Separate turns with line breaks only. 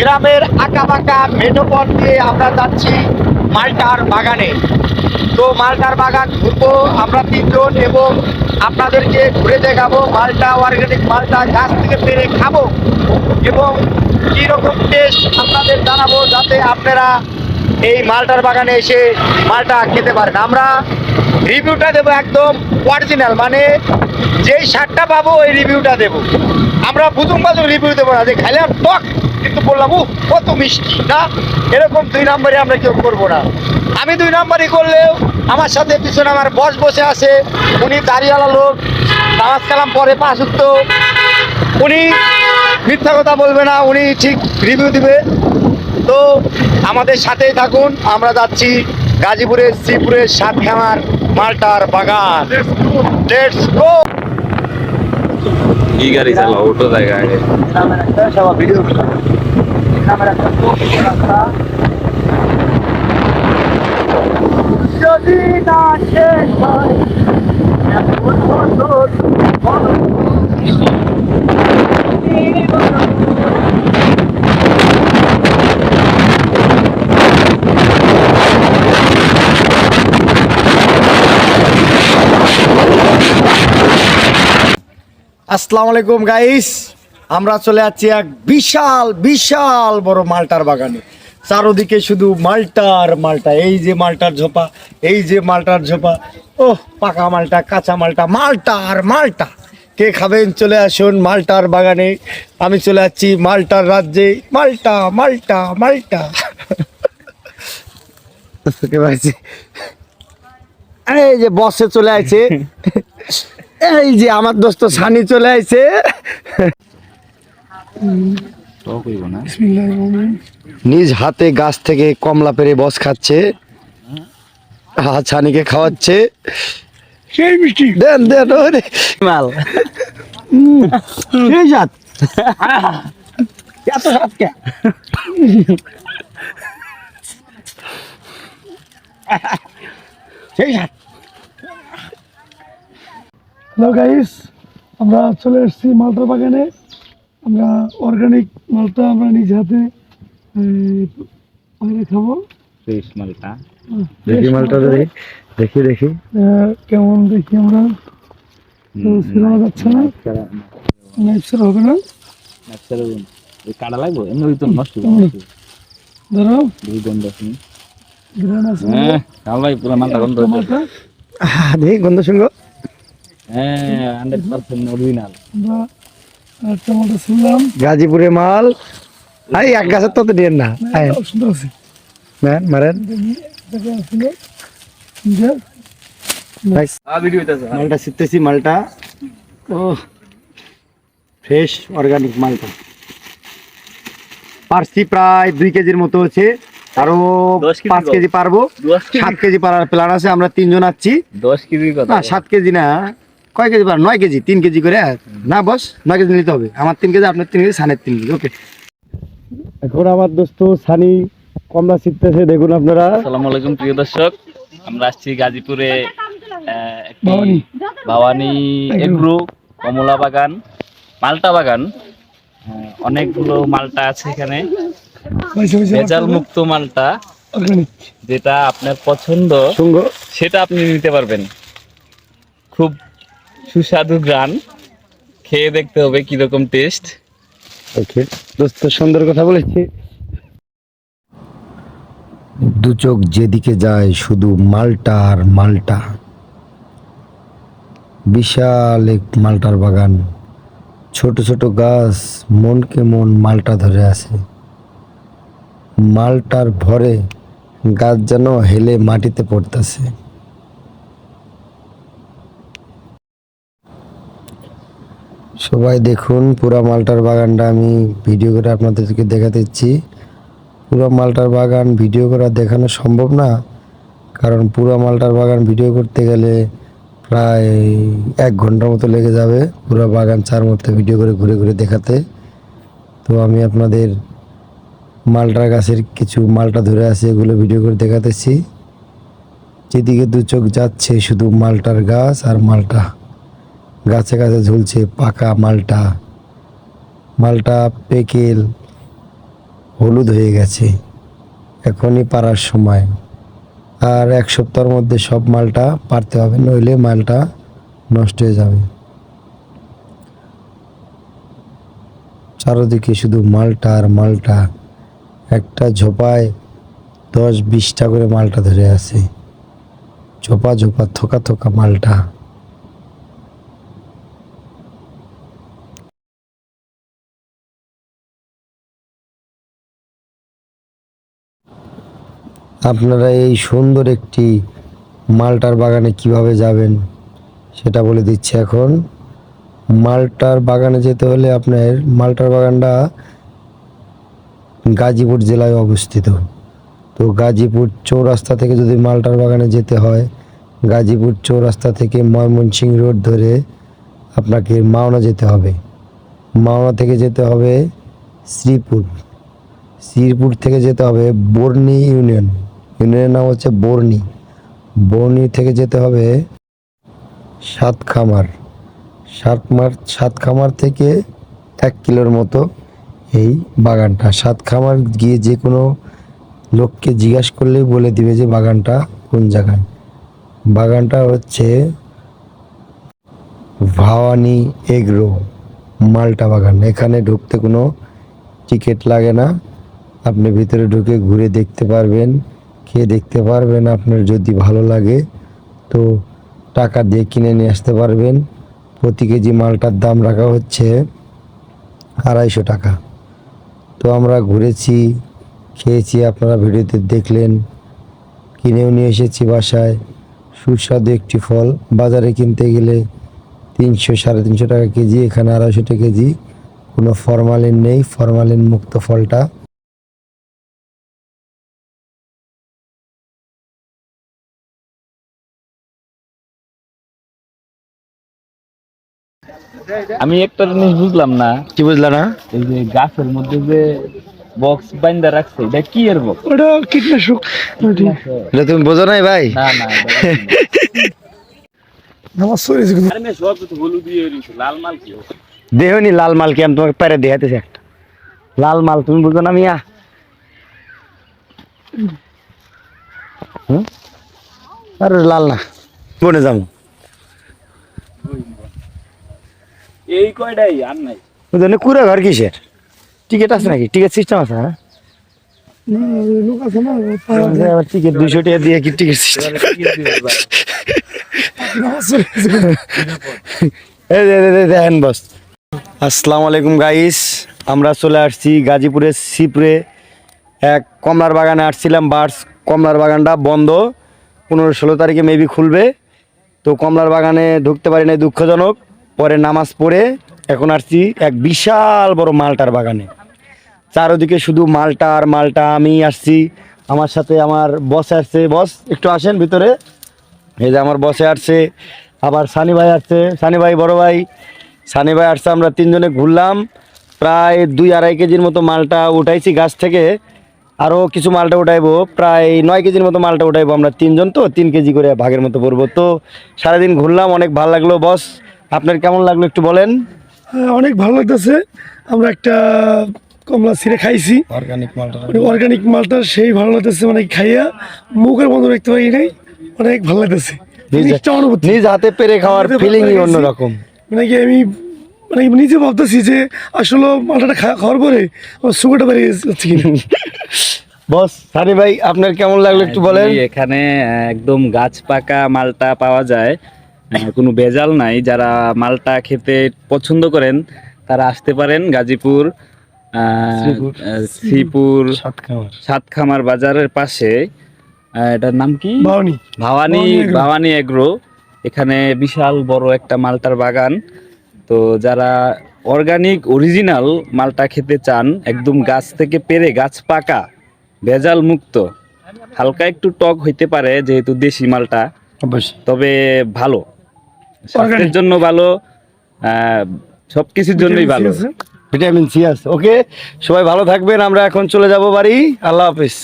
গ্রামের আঁকা বাঁকা মেঠো পথ দিয়ে আমরা যাচ্ছি মালটার বাগানে। তো মালটার বাগান ঘুরবো, আমরা তিনজন এবং আপনাদেরকে ঘুরে দেখাবো মালটা অর্গানিক মালটা, গাছ থেকে পেরে খাব এবং কীরকম টেস্ট আপনাদের জানাব যাতে আপনারা এই মালটার বাগানে এসে মালটা খেতে পারেন। আমরা রিভিউটা দেবো একদম অরিজিনাল মানে যেই সারটা পাবো ওই রিভিউটা দেবো। আমরা বুঝুম বাজুম রিভিউ দেবো না, যে খাইলাম টক কিন্তু বললাম উ কত মিষ্টি, না? এরকম দুই নম্বরে আমরা কেউ করব না। আমি দুই নম্বরই করলেও আমার সাথে পিছনে আমার বস বসে আছে, উনি দাঁড়িয়ালা লোক নামাজ কালাম পরে উঠত উনি মিথ্যা কথা বলবে না, উনি ঠিক রিভিউ দিবে। তো আমাদের সাথেই থাকুন, আমরা যাচ্ছি গাজীপুরের, শ্রীপুরের সাতখামার মালটার বাগান।
কি গাড়ি চালাও ওটো জায়গায়
ভিডিও যদি না শেষ হয় আসসালামু আলাইকুম গাইস আমরা চলে যাচ্ছি এক বিশাল বিশাল বড় মালটার বাগানে। চারোদিকে শুধু মালটার মালটা এই যে মালটার ঝোপা এই যে মালটার ঝোপা। ও পাকা মালটা কাঁচা মালটা মালটা আর মালটা। কে খাবেন? চলে আসুন মালটার বাগানে। আমি চলে যাচ্ছি মালটার রাজ্যে। মালটা মালটা মালটা। এই যে বসে চলে আছে এই যে আমার দোস্ত সানি চলে আইছে।
তো কইব না?
নিজ হাতে গাছ থেকে কমলা পেরে বস খাচ্ছে। ছানিকে খাওয়াচ্ছে।
সেই মিষ্টি।
দেন দেন ওরে।
মাল।
সেই জাত।
এত স্বাদ কে? সেই স্বাদ। হ্যালো গাইস আমরা চলে এসেছি মালটা বাগানে। আমরা অর্গানিক মালটা আমরা নিজ হাতে খাব।
ফ্রেশ মালটা।
দেখি মালটা দেখি। দেখি দেখি।
আহ, কেমন দেখি আমরা? তো সিনেমা যাচ্ছে না? নেক্সট হবে না?
ওই কাটা লাগবো? এমনি ওই তো নষ্ট।
ধরো।
দুই গন্ধ আছে
গ্রান
হ্যাঁ ভাই পুরো মালটা গন্ধ
দেখি গন্ধ শুনব।
হ্যাঁ অরিজিনাল
টমেটো
গাজীপুরে মাল। আই এক গাছের তো না।
সুন্দর আছে।
নেন, মারেন।
দেখে আসছিল যে
Nice.
ভিডিও হইতাছে
মালটা শিখতেছি মালটা। ও ফ্রেশ অর্গানিক মালটা। পারছি প্রায় দুই কেজির মতো হচ্ছে।
আরও
পাঁচ কেজি পারব। সাত কেজি পারার প্ল্যান আছে আমরা তিনজন আছি।
দশ কেজি
না সাত কেজি না। কয় কেজি পার? নয় কেজি তিন কেজি করে। না বস নয় কেজি নিতে হবে। আমার তিন কেজি আপনার তিন কেজি সানের তিন কেজি। ওকে এখন আমার দোস্ত সানি কমলা শিখতেছে দেখুন আপনারা।
আসসালামু আলাইকুম প্রিয় দর্শক। আমরা আসছি গাজীপুরে।
ভবানী।
এগ্রো কমলা বাগান মালটা বাগান। অনেকগুলো মালটা আছে এখানে। ভেজাল মুক্ত মালটা যেটা আপনার পছন্দ
সঙ্গ
সেটা আপনি নিতে পারবেন। খুব সুস্বাদু গ্রান। খেয়ে দেখতে হবে কীরকম টেস্ট
ওকে দোস্ত, সুন্দর কথা বলেছি। দু চোখ যেদিকে যায় শুধু মালটা আর মালটা। বিশাল এক মালটার বাগান। ছোট ছোট গাছ, মনকে মন মালটা ধরে আছে। মালটার ভরে গাছ যেন হেলে মাটিতে পড়তেছে। সবাই দেখুন, পুরা মালটার বাগানটা আমি ভিডিও করে আপনাদেরকে দেখাতে দিচ্ছি। পুরো মালটার বাগান ভিডিও করা দেখানো সম্ভব না, কারণ পুরো মালটার বাগান ভিডিও করতে গেলে প্রায় এক ঘণ্টার মতো লেগে যাবে পুরো বাগান চার মধ্যে ভিডিও করে ঘুরে ঘুরে দেখাতে। তো আমি আপনাদের মালটা গাছের কিছু মালটা ধরে আছে, এগুলো ভিডিও করে দেখাতেছি। যেদিকে দু চোখ যাচ্ছে শুধু মালটার গাছ আর মালটা। গাছে গাছে ঝুলছে পাকা মালটা। মালটা পেকেল, হলুদ হয়ে গেছে। এখনই পারার সময়। আর এক সপ্তাহের মধ্যে সব মালটা পারতে হবে, নইলে মালটা নষ্ট হয়ে যাবে। চারদিকে শুধু মালটা আর মালটা। একটা ঝোপায় দশ বিশটা করে মালটা ধরে আছে। ঝোপা ঝোপা, থোকা থোকা মালটা। আপনারা এই সুন্দর একটি মালটার বাগানে কীভাবে যাবেন সেটা বলে দিচ্ছি এখন। মালটার বাগানে যেতে হলে আপনার মালটার বাগানটা গাজীপুর জেলায় অবস্থিত। তো গাজীপুর চৌরাস্তা থেকে যদি মালটার বাগানে যেতে হয়, গাজীপুর চৌরাস্তা থেকে ময়মনসিং রোড ধরে আপনাকে মাওনা যেতে হবে। মাওনা থেকে যেতে হবে শ্রীপুর। শ্রীপুর থেকে যেতে হবে বর্নি ইউনিয়ন। ইউনিয়নের নাম হচ্ছে বর্নি। বর্নি থেকে যেতে হবে সাতখামার। সাতমার সাতখামার থেকে এক কিলোর মতো এই বাগানটা। সাতখামার গিয়ে যে কোনো লোককে জিজ্ঞাসা করলেই বলে দিবে যে বাগানটা কোন জায়গায়। বাগানটা হচ্ছে ভাওয়ানি এগ্রো মালটা বাগান। এখানে ঢুকতে কোনো টিকিট লাগে না। আপনি ভিতরে ঢুকে ঘুরে দেখতে পারবেন। খেয়ে দেখতে পারবেন, আপনার যদি ভালো লাগে। তো টাকা দিয়ে কিনে নিয়ে আসতে পারবেন। প্রতি কেজি মালটার দাম রাখা হচ্ছে আড়াইশো টাকা। তো আমরা ঘুরেছি, খেয়েছি, আপনারা ভিডিওতে দেখলেন। কিনেও নিয়ে এসেছি বাসায়। সুস্বাদু একটি ফল। বাজারে কিনতে গেলে তিনশো, সাড়ে তিনশো টাকা কেজি, এখানে আড়াইশো টাকা কেজি। কোনো ফরমালিন নেই। ফরমালিন মুক্ত ফলটা
আমি একটা জিনিস বুঝলাম না।
কি বুঝলা না?
এই যে গাছের মধ্যে যে বক্স বাইন্দা রাখছে এটা কি এর বক্স
ওটা কীটনাশক।
এটা তুমি বোঝো নাই ভাই?
না না
আমার শরীর কিন্তু
সব তো হলুদ দিয়ে রইছে লাল মাল কি
দেহনি লাল মাল কি আমি তোমাকে পেরে দেখাতেছি একটা? লাল মাল তুমি বুঝো না মিয়া? আরে লাল না বনে যাব।
এই কয়টাই আর নাই।
বুঝলি কুড়া ঘর কিসের? টিকিট আছে নাকি? টিকিট সিস্টেম আছে হ্যাঁ?
লোক আছে না।
আবার টিকিট দুইশো টাকা দিয়ে কি টিকিট সিস্টেম দেখেন বস। আসসালামু আলাইকুম গাইস আমরা চলে আসছি গাজীপুরের সিপরে এক কমলার বাগানে আসছিলাম বার্স কমলার বাগানটা বন্ধ। পনেরো ষোলো তারিখে মেবি খুলবে। তো কমলার বাগানে ঢুকতে পারি নাই দুঃখজনক। পরে নামাজ পড়ে এখন আসছি এক বিশাল বড় মালটার বাগানে। চারোদিকে শুধু মালটা আর মালটা আমি আসছি। আমার সাথে আমার বস আসছে। বস একটু আসেন ভিতরে। এই যে আমার বসে আসছে। আবার সানি ভাই আসছে। সানি ভাই, বড় ভাই। সানি ভাই আসছে, আমরা তিনজনে ঘুরলাম। প্রায় দুই আড়াই কেজির মতো মালটা উঠাইছি গাছ থেকে। আরও কিছু মালটা উঠাইবো। প্রায় নয় কেজির মতো মালটা উঠাইবো আমরা তিনজন তো। তিন কেজি করে ভাগের মতো পড়ব তো সারাদিন ঘুরলাম, অনেক ভালো লাগল বস আপনার কেমন লাগল একটু বলেন?
হ্যাঁ, অনেক ভালো লাগতেছে। আমরা একটা কমলা ছিঁড়ে খাইছি।
অর্গানিক মালটা
অর্গানিক মালটা সেই ভালো লাগতেছে মানে খাইয়া মুখের বন্ধ রাখতে পারি নাই অনেক ভালো লাগতেছে।
নিজ হাতে পেরে খাওয়ার ফিলিংই অন্যরকম।
মানে কি আমি মানে নিজে ভাবতেছি যে আসলে মালটাটা খাওয়ার পরে আমার সুগারটা বেরিয়ে যাচ্ছে কিনা।
বস সানি ভাই আপনার কেমন লাগল একটু বলেন?
এখানে একদম গাছ পাকা মালটা পাওয়া যায়। কোনো ভেজাল নাই। যারা মালটা খেতে পছন্দ করেন তারা আসতে পারেন গাজীপুর
শ্রীপুর।
সাতখামার। বাজারের পাশে। এটার নাম কি? ভাওয়ানি।
এগ্রো।
ভাওয়ানি এগ্রো এখানে বিশাল বড় একটা মালটার বাগান। তো যারা অর্গানিক অরিজিনাল মালটা খেতে চান একদম গাছ থেকে পেরে গাছ পাকা ভেজাল মুক্ত হালকা একটু টক হইতে পারে যেহেতু দেশি মালটা। তবে ভালো। স্বাস্থ্যের জন্য ভালো সব সবকিছুর জন্যই ভালো।
ভিটামিন সি আছে। ওকে সবাই ভালো থাকবেন আমরা এখন চলে যাব বাড়ি। আল্লাহ হাফিজ।